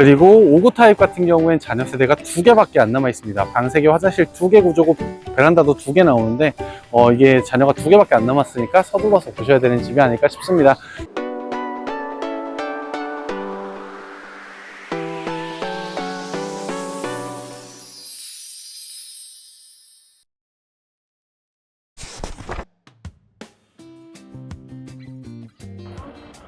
그리고 5구 타입 같은 경우엔 잔여 세대가 두 개밖에 안 남아 있습니다. 방 3개, 화장실 두 개 구조고 베란다도 두 개 나오는데 어, 이게 잔여가 두 개밖에 안 남았으니까 서둘러서 보셔야 되는 집이 아닐까 싶습니다.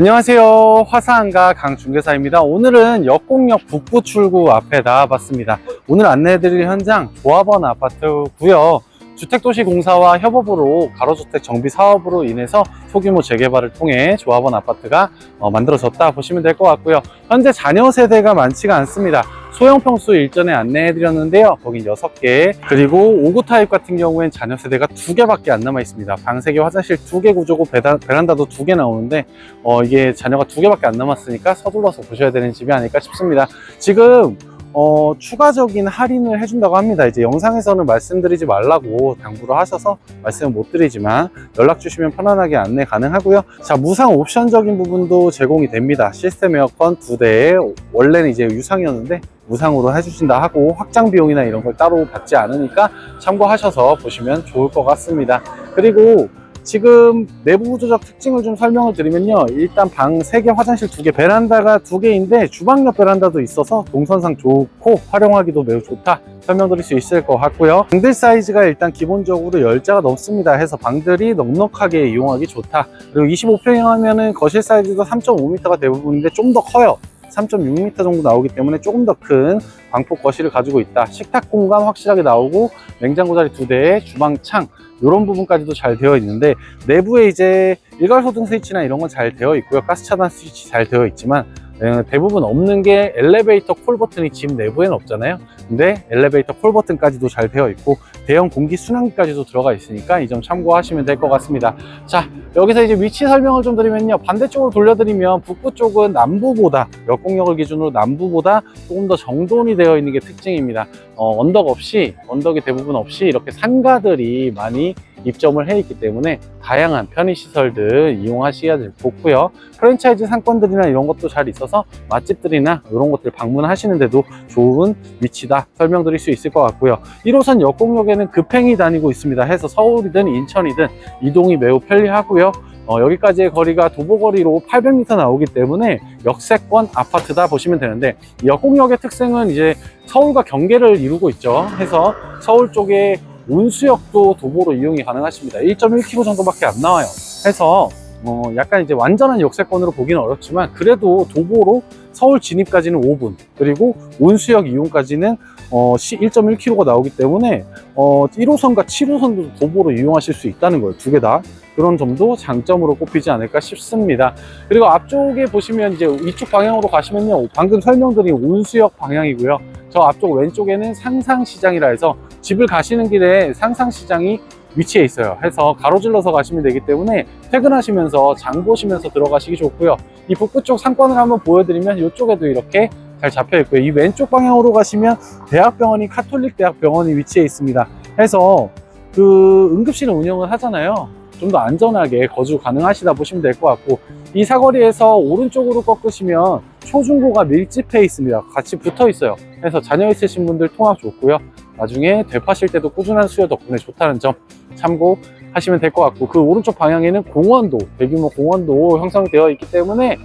안녕하세요. 화사한가 강중개사입니다. 오늘은 역곡역 북부 출구 앞에 나와봤습니다. 오늘 안내해드릴 현장 조합원 아파트고요. 주택도시공사와 협업으로 가로주택 정비 사업으로 인해서 소규모 재개발을 통해 조합원 아파트가 어, 만들어졌다 보시면 될 것 같고요. 현재 자녀 세대가 많지가 않습니다. 소형 평수 일전에 안내해드렸는데요. 거긴 6개. 그리고 5구 타입 같은 경우엔 자녀 세대가 2개밖에 안 남아 있습니다. 방 3개, 화장실 2개 구조고 베다- 베란다도 2개 나오는데 어, 이게 자녀가 2개밖에 안 남았으니까 서둘러서 보셔야 되는 집이 아닐까 싶습니다. 지금 어, 추가적인 할인을 해준다고 합니다. 이제 영상에서는 말씀드리지 말라고 당부를 하셔서 말씀을 못 드리지만 연락 주시면 편안하게 안내 가능하고요. 자, 무상 옵션적인 부분도 제공이 됩니다. 시스템 에어컨 두 대에 원래는 이제 유상이었는데 무상으로 해주신다 하고 확장 비용이나 이런 걸 따로 받지 않으니까 참고하셔서 보시면 좋을 것 같습니다. 그리고 지금 내부 구조적 특징을 좀 설명을 드리면요. 일단 방 3개, 화장실 2개, 베란다가 2개인데 주방 옆 베란다도 있어서 동선상 좋고 활용하기도 매우 좋다. 설명드릴 수 있을 것 같고요. 방들 사이즈가 일단 기본적으로 10자가 넘습니다. 해서 방들이 넉넉하게 이용하기 좋다. 그리고 25평 하면은 거실 사이즈도 3.5m가 대부분인데 좀 더 커요. 3.6m 정도 나오기 때문에 조금 더 큰 광폭 거실을 가지고 있다. 식탁 공간 확실하게 나오고 냉장고 자리 두 대에 주방 창 이런 부분까지도 잘 되어 있는데 내부에 이제 일괄 소등 스위치나 이런 건 잘 되어 있고요. 가스 차단 스위치 잘 되어 있지만 에, 대부분 없는 게 엘리베이터 콜 버튼이 집 내부에는 없잖아요. 근데 엘리베이터 콜 버튼까지도 잘 되어 있고 대형 공기 순환기까지도 들어가 있으니까 이 점 참고하시면 될 것 같습니다. 자, 여기서 이제 위치 설명을 좀 드리면요. 반대쪽으로 돌려드리면 북부 쪽은 남부보다 역공역을 기준으로 남부보다 조금 더 정돈이 되어 있는 게 특징입니다. 어, 언덕 없이 언덕이 대부분 없이 이렇게 산가들이 많이 입점을 해 있기 때문에 다양한 편의 시설들 이용하시기가 좋고요. 프랜차이즈 상권들이나 이런 것도 잘 있어서 맛집들이나 이런 것들 방문하시는데도 좋은 위치다 설명드릴 수 있을 것 같고요. 1호선 역공역에는 급행이 다니고 있습니다. 해서 서울이든 인천이든 이동이 매우 편리하고요. 어, 여기까지의 거리가 도보거리로 800m 나오기 때문에 역세권 아파트다 보시면 되는데 이 역공역의 특징은 이제 서울과 경계를 이루고 있죠. 해서 서울 쪽에 운수역도 도보로 이용이 가능하십니다. 1.1km 정도밖에 안 나와요. 해서 어, 약간 이제 완전한 역세권으로 보기는 어렵지만 그래도 도보로 서울 진입까지는 5분 그리고 운수역 이용까지는 어, 1.1km가 나오기 때문에 어, 1호선과 7호선도 도보로 이용하실 수 있다는 거예요. 두 개 다. 그런 점도 장점으로 꼽히지 않을까 싶습니다. 그리고 앞쪽에 보시면 이제 이쪽 방향으로 가시면요. 방금 설명드린 운수역 방향이고요. 저 앞쪽 왼쪽에는 상상시장이라 해서 집을 가시는 길에 상상시장이 위치해 있어요. 해서 가로질러서 가시면 되기 때문에 퇴근하시면서 장 보시면서 들어가시기 좋고요. 이 북부 쪽 상권을 한번 보여드리면 이쪽에도 이렇게 잘 잡혀 있고요. 이 왼쪽 방향으로 가시면 대학병원이 카톨릭 대학병원이 위치해 있습니다. 해서 그 응급실을 운영을 하잖아요. 좀 더 안전하게 거주 가능하시다 보시면 될 것 같고 이 사거리에서 오른쪽으로 꺾으시면 초중고가 밀집해 있습니다. 같이 붙어 있어요. 그래서 자녀 있으신 분들 통학 좋고요. 나중에 되파실 때도 꾸준한 수요 덕분에 좋다는 점 참고하시면 될 것 같고 그 오른쪽 방향에는 공원도 대규모 공원도 형성되어 있기 때문에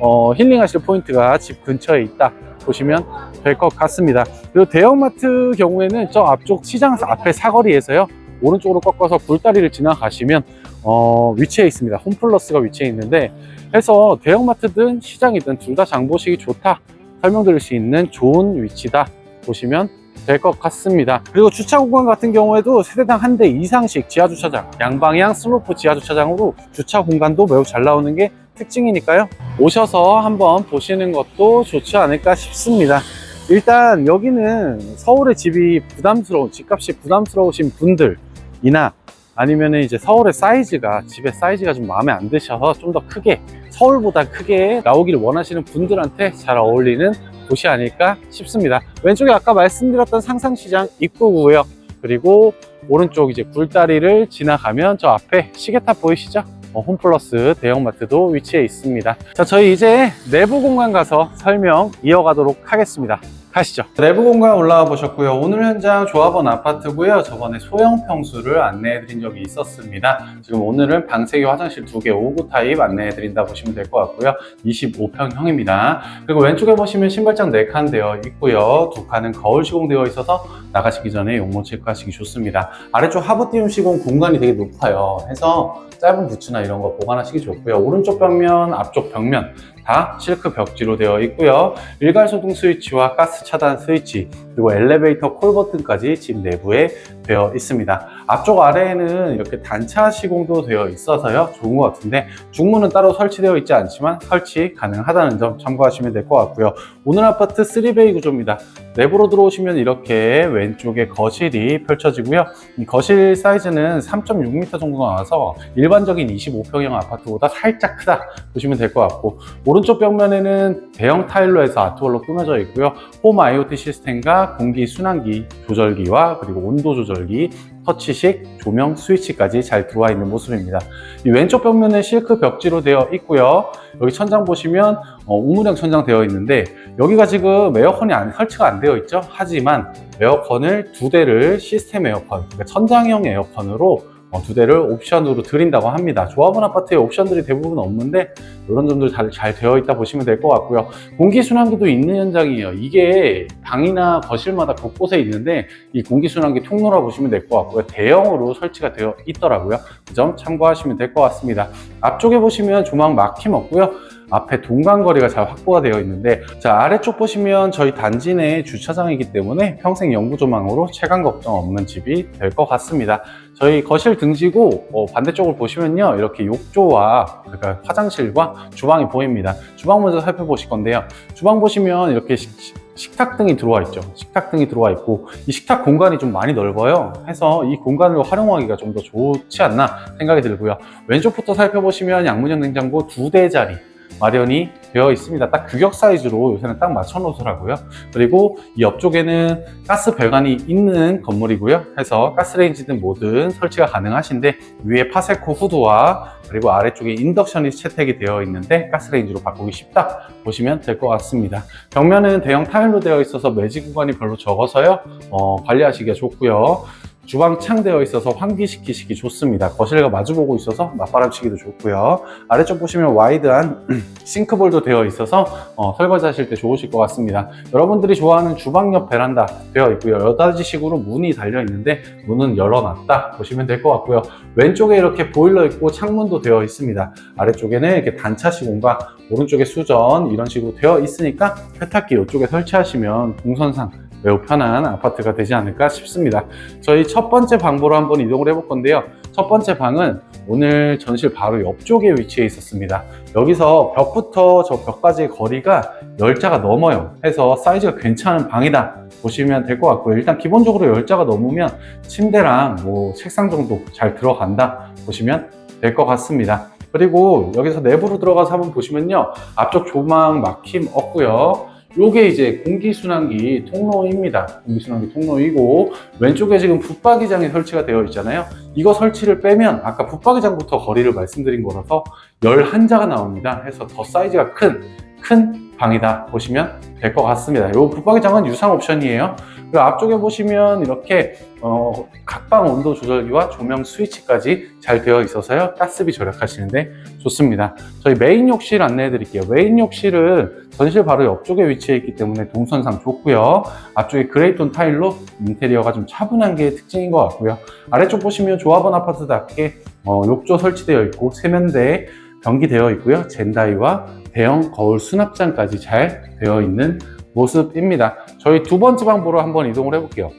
어, 힐링하실 포인트가 집 근처에 있다 보시면 될 것 같습니다. 그리고 대형마트 경우에는 저 앞쪽 시장 앞에 사거리에서요 오른쪽으로 꺾어서 굴다리를 지나가시면 어, 위치해 있습니다. 홈플러스가 위치해 있는데 해서 대형마트든 시장이든 둘 다 장 보시기 좋다 설명드릴 수 있는 좋은 위치다 보시면 될 것 같습니다. 그리고 주차 공간 같은 경우에도 세대당 한 대 이상씩 지하 주차장, 양방향 슬로프 지하 주차장으로 주차 공간도 매우 잘 나오는 게 특징이니까요. 오셔서 한번 보시는 것도 좋지 않을까 싶습니다. 일단 여기는 서울의 집이 부담스러운, 집값이 부담스러우신 분들 이나 아니면은 이제 서울의 사이즈가, 집의 사이즈가 좀 마음에 안 드셔서 좀 더 크게, 서울보다 크게 나오기를 원하시는 분들한테 잘 어울리는 곳이 아닐까 싶습니다. 왼쪽에 아까 말씀드렸던 상상시장 입구고요. 그리고 오른쪽 이제 굴다리를 지나가면 저 앞에 시계탑 보이시죠? 어, 홈플러스 대형마트도 위치해 있습니다. 자, 저희 이제 내부 공간 가서 설명 이어가도록 하겠습니다. 가시죠. 내부 공간 올라와 보셨고요. 오늘 현장 조합원 아파트고요. 저번에 소형 평수를 안내해 드린 적이 있었습니다. 지금 오늘은 방 3개, 화장실 2개, 5구 타입 안내해 드린다 보시면 될 것 같고요. 25평형입니다. 그리고 왼쪽에 보시면 신발장 4칸 되어 있고요. 두 칸은 거울 시공되어 있어서 나가시기 전에 용모 체크하시기 좋습니다. 아래쪽 하부 띄움 시공 공간이 되게 높아요. 해서 짧은 부츠나 이런 거 보관하시기 좋고요. 오른쪽 벽면, 앞쪽 벽면 다 실크 벽지로 되어 있고요. 일괄 소등 스위치와 가스 차단 스위치 그리고 엘리베이터 콜 버튼까지 집 내부에 되어 있습니다. 앞쪽 아래에는 이렇게 단차 시공도 되어 있어서요. 좋은 것 같은데 중문은 따로 설치되어 있지 않지만 설치 가능하다는 점 참고하시면 될 것 같고요. 오늘 아파트 3베이 구조입니다. 내부로 들어오시면 이렇게 왼쪽에 거실이 펼쳐지고요. 이 거실 사이즈는 3.6m 정도 나와서 일반적인 25평형 아파트보다 살짝 크다 보시면 될 것 같고 오른쪽 벽면에는 대형 타일로 해서 아트월로 꾸며져 있고요. 홈 IoT 시스템과 공기 순환기 조절기와 그리고 온도 조절 기, 터치식 조명 스위치까지 잘 들어와 있는 모습입니다. 이 왼쪽 벽면은 실크 벽지로 되어 있고요. 여기 천장 보시면 어, 우물형 천장 되어 있는데 여기가 지금 에어컨이 안- 설치가 안 되어 있죠. 하지만 에어컨을 두 대를 시스템 에어컨, 그러니까 천장형 에어컨으로 어, 두 대를 옵션으로 드린다고 합니다. 조합원 아파트에 옵션들이 대부분 없는데 이런 점들 잘, 잘 되어 있다 보시면 될 것 같고요. 공기순환기도 있는 현장이에요. 이게 방이나 거실마다 곳곳에 있는데 이 공기순환기 통로라 보시면 될 것 같고요. 대형으로 설치가 되어 있더라고요. 그 점 참고하시면 될 것 같습니다. 앞쪽에 보시면 조망 막힘 없고요. 앞에 동간거리가 잘 확보가 되어 있는데 자 아래쪽 보시면 저희 단지 내 주차장이기 때문에 평생 영구 조망으로 체감 걱정 없는 집이 될 것 같습니다. 저희 거실 등지고 어, 반대쪽을 보시면요 이렇게 욕조와 그러니까 화장실과 주방이 보입니다. 주방 먼저 살펴보실 건데요. 주방 보시면 이렇게 식, 식탁 등이 들어와 있죠. 식탁 등이 들어와 있고 이 식탁 공간이 좀 많이 넓어요. 해서 이 공간을 활용하기가 좀 더 좋지 않나 생각이 들고요. 왼쪽부터 살펴보시면 양문형 냉장고 두 대짜리 마련이 되어 있습니다. 딱 규격 사이즈로 요새는 딱 맞춰 놓더라고요. 그리고 이 옆쪽에는 가스 배관이 있는 건물이고요. 해서 가스레인지든 뭐든 설치가 가능하신데 위에 파세코 후드와 그리고 아래쪽에 인덕션이 채택이 되어 있는데 가스레인지로 바꾸기 쉽다 보시면 될 것 같습니다. 벽면은 대형 타일로 되어 있어서 매지 구간이 별로 적어서요. 어, 관리하시기가 좋고요. 주방 창 되어 있어서 환기시키시기 좋습니다. 거실과 마주보고 있어서 맞바람치기도 좋고요. 아래쪽 보시면 와이드한 싱크볼도 되어 있어서 어, 설거지 하실 때 좋으실 것 같습니다. 여러분들이 좋아하는 주방 옆 베란다 되어 있고요. 여닫이식으로 문이 달려 있는데 문은 열어놨다 보시면 될 것 같고요. 왼쪽에 이렇게 보일러 있고 창문도 되어 있습니다. 아래쪽에는 이렇게 단차 시공과 오른쪽에 수전 이런 식으로 되어 있으니까 세탁기 이쪽에 설치하시면 동선상 매우 편한 아파트가 되지 않을까 싶습니다. 저희 첫 번째 방보로 한번 이동을 해볼 건데요. 첫 번째 방은 오늘 전실 바로 옆쪽에 위치해 있었습니다. 여기서 벽부터 저 벽까지의 거리가 10자가 넘어요. 해서 사이즈가 괜찮은 방이다. 보시면 될 것 같고요. 일단 기본적으로 10자가 넘으면 침대랑 뭐 책상 정도 잘 들어간다. 보시면 될 것 같습니다. 그리고 여기서 내부로 들어가서 한번 보시면요. 앞쪽 조망 막힘 없고요. 요게 이제 공기순환기 통로입니다. 공기순환기 통로이고 왼쪽에 지금 붙박이장이 설치가 되어 있잖아요. 이거 설치를 빼면 아까 붙박이장부터 거리를 말씀드린 거라서 11자가 나옵니다. 해서 더 사이즈가 큰, 큰 방이다 보시면 될 것 같습니다. 요 붙박이장은 유상 옵션이에요. 그리고 앞쪽에 보시면 이렇게 어, 각방 온도 조절기와 조명 스위치까지 잘 되어 있어서요. 가스비 절약하시는데 좋습니다. 저희 메인 욕실 안내해 드릴게요. 메인 욕실은 전실 바로 옆쪽에 위치해 있기 때문에 동선상 좋고요. 앞쪽에 그레이톤 타일로 인테리어가 좀 차분한 게 특징인 것 같고요. 아래쪽 보시면 조합원 아파트답게 어, 욕조 설치되어 있고 세면대 변기되어 있고요. 젠다이와 대형 거울 수납장까지 잘 되어 있는 모습입니다. 저희 두 번째 방 보러 한번 이동을 해볼게요.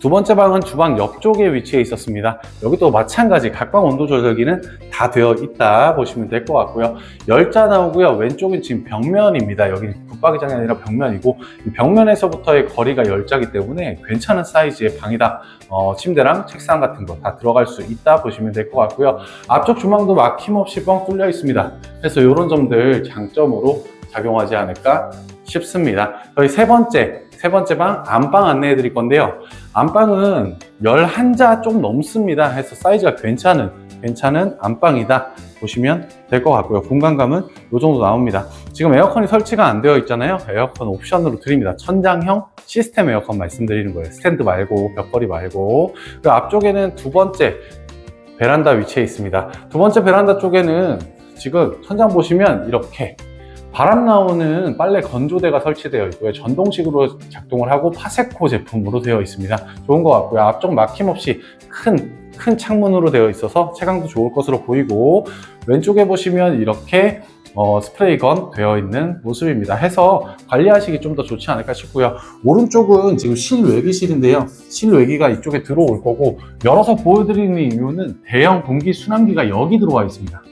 두 번째 방은 주방 옆쪽에 위치해 있었습니다. 여기도 마찬가지 각방 온도 조절기는 다 되어 있다 보시면 될 것 같고요. 열자 나오고요. 왼쪽은 지금 벽면입니다. 여기 붙박이장이 아니라 벽면이고 이 벽면에서부터의 거리가 열자기 때문에 괜찮은 사이즈의 방이다. 어, 침대랑 책상 같은 거 다 들어갈 수 있다 보시면 될 것 같고요. 앞쪽 주방도 막힘없이 뻥 뚫려 있습니다. 그래서 이런 점들 장점으로 작용하지 않을까 싶습니다. 저희 세 번째, 세 번째 방 안방 안내해 드릴 건데요. 안방은 11자 좀 넘습니다. 해서 사이즈가 괜찮은 괜찮은 안방이다 보시면 될 것 같고요. 공간감은 이 정도 나옵니다. 지금 에어컨이 설치가 안 되어 있잖아요. 에어컨 옵션으로 드립니다. 천장형 시스템 에어컨 말씀드리는 거예요. 스탠드 말고 벽걸이 말고 그리고 앞쪽에는 두 번째 베란다 위치해 있습니다. 두 번째 베란다 쪽에는 지금 천장 보시면 이렇게 바람 나오는 빨래 건조대가 설치되어 있고요. 전동식으로 작동을 하고 파세코 제품으로 되어 있습니다. 좋은 것 같고요. 앞쪽 막힘없이 큰, 큰 창문으로 되어 있어서 채광도 좋을 것으로 보이고 왼쪽에 보시면 이렇게 어, 스프레이건 되어 있는 모습입니다. 해서 관리하시기 좀 더 좋지 않을까 싶고요. 오른쪽은 지금 실외기실인데요. 실외기가 이쪽에 들어올 거고 열어서 보여드리는 이유는 대형 분기 순환기가 여기 들어와 있습니다.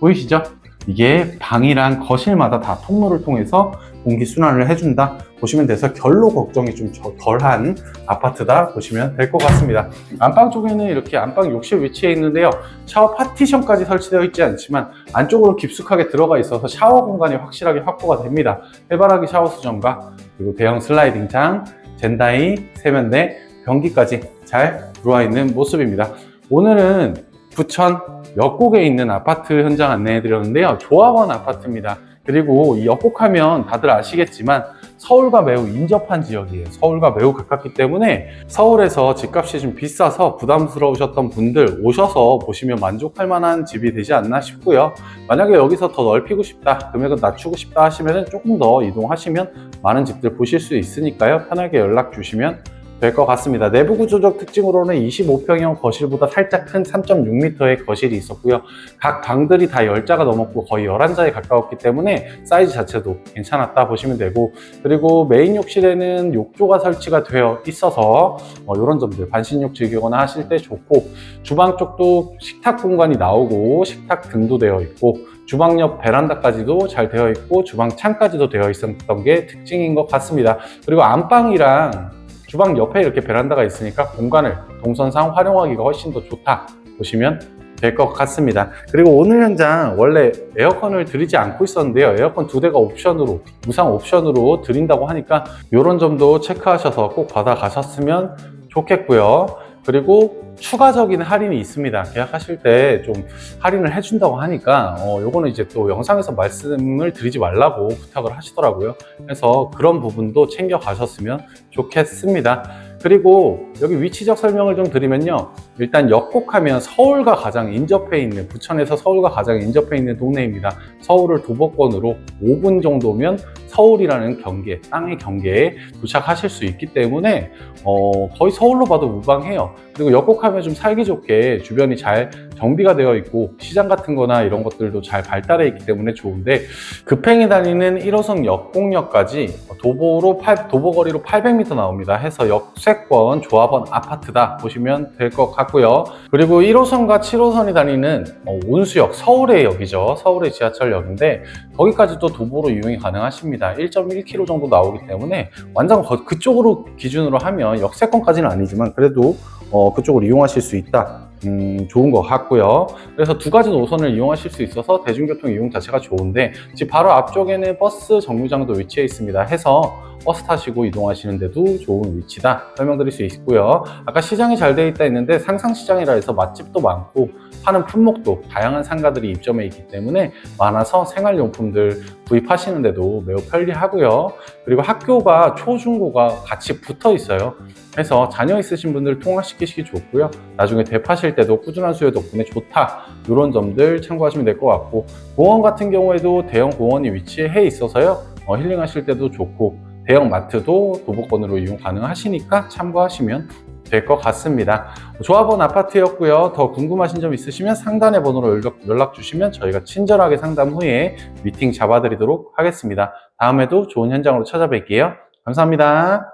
보이시죠? 이게 방이랑 거실마다 다 통로를 통해서 공기 순환을 해준다 보시면 돼서 결로 걱정이 좀 저- 덜한 아파트다 보시면 될 것 같습니다. 안방 쪽에는 이렇게 안방 욕실 위치해 있는데요. 샤워 파티션까지 설치되어 있지 않지만 안쪽으로 깊숙하게 들어가 있어서 샤워 공간이 확실하게 확보가 됩니다. 해바라기 샤워 수정과 그리고 대형 슬라이딩 창, 젠다이, 세면대, 변기까지 잘 들어와 있는 모습입니다. 오늘은 부천 역곡에 있는 아파트 현장 안내해 드렸는데요. 조합원 아파트입니다. 그리고 이 역곡하면 다들 아시겠지만 서울과 매우 인접한 지역이에요. 서울과 매우 가깝기 때문에 서울에서 집값이 좀 비싸서 부담스러우셨던 분들 오셔서 보시면 만족할 만한 집이 되지 않나 싶고요. 만약에 여기서 더 넓히고 싶다, 금액을 낮추고 싶다 하시면 조금 더 이동하시면 많은 집들 보실 수 있으니까요. 편하게 연락 주시면 될 것 같습니다. 내부 구조적 특징으로는 25평형 거실보다 살짝 큰 3.6m의 거실이 있었고요. 각 방들이 다 10자가 넘었고 거의 11자에 가까웠기 때문에 사이즈 자체도 괜찮았다 보시면 되고 그리고 메인 욕실에는 욕조가 설치가 되어 있어서 이런 점들 반신욕 즐기거나 하실 때 좋고 주방 쪽도 식탁 공간이 나오고 식탁 등도 되어 있고 주방 옆 베란다까지도 잘 되어 있고 주방 창까지도 되어 있었던 게 특징인 것 같습니다. 그리고 안방이랑 주방 옆에 이렇게 베란다가 있으니까 공간을 동선상 활용하기가 훨씬 더 좋다 보시면 될 것 같습니다. 그리고 오늘 현장 원래 에어컨을 드리지 않고 있었는데요. 에어컨 두 대가 옵션으로 무상 옵션으로 드린다고 하니까 이런 점도 체크하셔서 꼭 받아 가셨으면 좋겠고요. 그리고 추가적인 할인이 있습니다. 계약하실 때 좀 할인을 해준다고 하니까 어, 요거는 이제 또 영상에서 말씀을 드리지 말라고 부탁을 하시더라고요. 그래서 그런 부분도 챙겨 가셨으면 좋겠습니다. 그리고 여기 위치적 설명을 좀 드리면요. 일단 역곡하면 서울과 가장 인접해 있는 부천에서 서울과 가장 인접해 있는 동네입니다. 서울을 도보권으로 5분 정도면 서울이라는 경계, 땅의 경계에 도착하실 수 있기 때문에 어, 거의 서울로 봐도 무방해요. 그리고 역곡하면 좀 살기 좋게 주변이 잘 정비가 되어 있고 시장 같은 거나 이런 것들도 잘 발달해 있기 때문에 좋은데 급행이 다니는 1호선 역곡역까지 도보로 8, 도보거리로 800m 나옵니다. 해서 역세권 조합원 아파트다 보시면 될 것 같고요. 그리고 1호선과 7호선이 다니는 어, 온수역 서울의 역이죠. 서울의 지하철역인데 거기까지도 도보로 이용이 가능하십니다. 1.1km 정도 나오기 때문에 완전 거- 그쪽으로 기준으로 하면 역세권까지는 아니지만 그래도 어, 그쪽을 이용하실 수 있다. 음, 좋은 것 같고요. 그래서 두 가지 노선을 이용하실 수 있어서 대중교통 이용 자체가 좋은데 지금 바로 앞쪽에는 버스 정류장도 위치해 있습니다. 해서 버스 타시고 이동하시는데도 좋은 위치다 설명드릴 수 있고요. 아까 시장이 잘돼 있다 했는데 상상시장이라 해서 맛집도 많고 파는 품목도 다양한 상가들이 입점해 있기 때문에 많아서 생활용품들 구입하시는데도 매우 편리하고요. 그리고 학교가 초중고가 같이 붙어 있어요. 그래서 자녀 있으신 분들 통학시키시기 좋고요. 나중에 대파실 때도 꾸준한 수요 덕분에 좋다. 이런 점들 참고하시면 될 것 같고 공원 같은 경우에도 대형 공원이 위치해 있어서요. 어, 힐링하실 때도 좋고 대형 마트도 도보권으로 이용 가능하시니까 참고하시면 될 것 같습니다. 조합원 아파트였고요. 더 궁금하신 점 있으시면 상단의 번호로 연락, 주시면 저희가 친절하게 상담 후에 미팅 잡아드리도록 하겠습니다. 다음에도 좋은 현장으로 찾아뵐게요. 감사합니다.